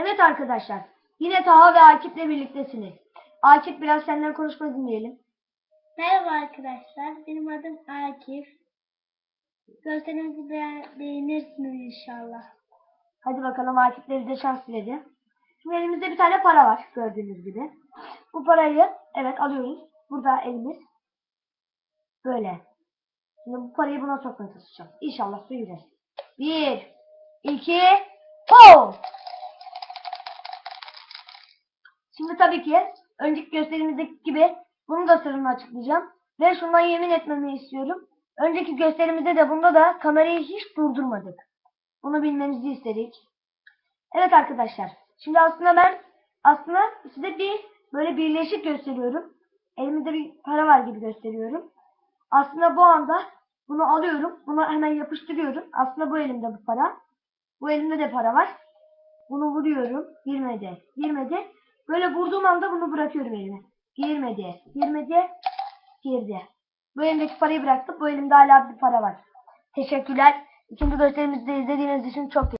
Evet arkadaşlar. Yine Taha ve Akif'le birliktesiniz. Akif biraz senden konuşma dinleyelim. Merhaba arkadaşlar. Benim adım Akif. Gösterinizi beğen- beğenirsiniz inşallah. Hadi bakalım Akif'le bize şans diledi. Şimdi elimizde bir tane para var gördüğünüz gibi. Bu parayı evet alıyoruz. Burada elimiz. Böyle. Şimdi bu parayı buna sokmaya çalışacağım. İnşallah su girer. Bir, iki, ho! Şimdi tabii ki önceki gösterimizdeki gibi bunu da sırrını açıklayacağım. Ve şundan yemin etmemi istiyorum. Önceki gösterimizde de bunda da kamerayı hiç durdurmadık. Bunu bilmenizi istedik. Evet arkadaşlar. Şimdi aslında ben aslında size bir böyle birleşik gösteriyorum. Elimizde bir para var gibi gösteriyorum. Aslında bu anda bunu alıyorum. Bunu hemen yapıştırıyorum. Aslında bu elimde bu para. Bu elimde de para var. Bunu vuruyorum. Girmedi. Girmedi. Böyle vurduğum anda bunu bırakıyorum elime. Girmedi. Girmedi. Girdi. Bu elimdeki parayı bıraktım. Bu elimde hala bir para var. Teşekkürler. İkinci gösterimizde izlediğiniz için çok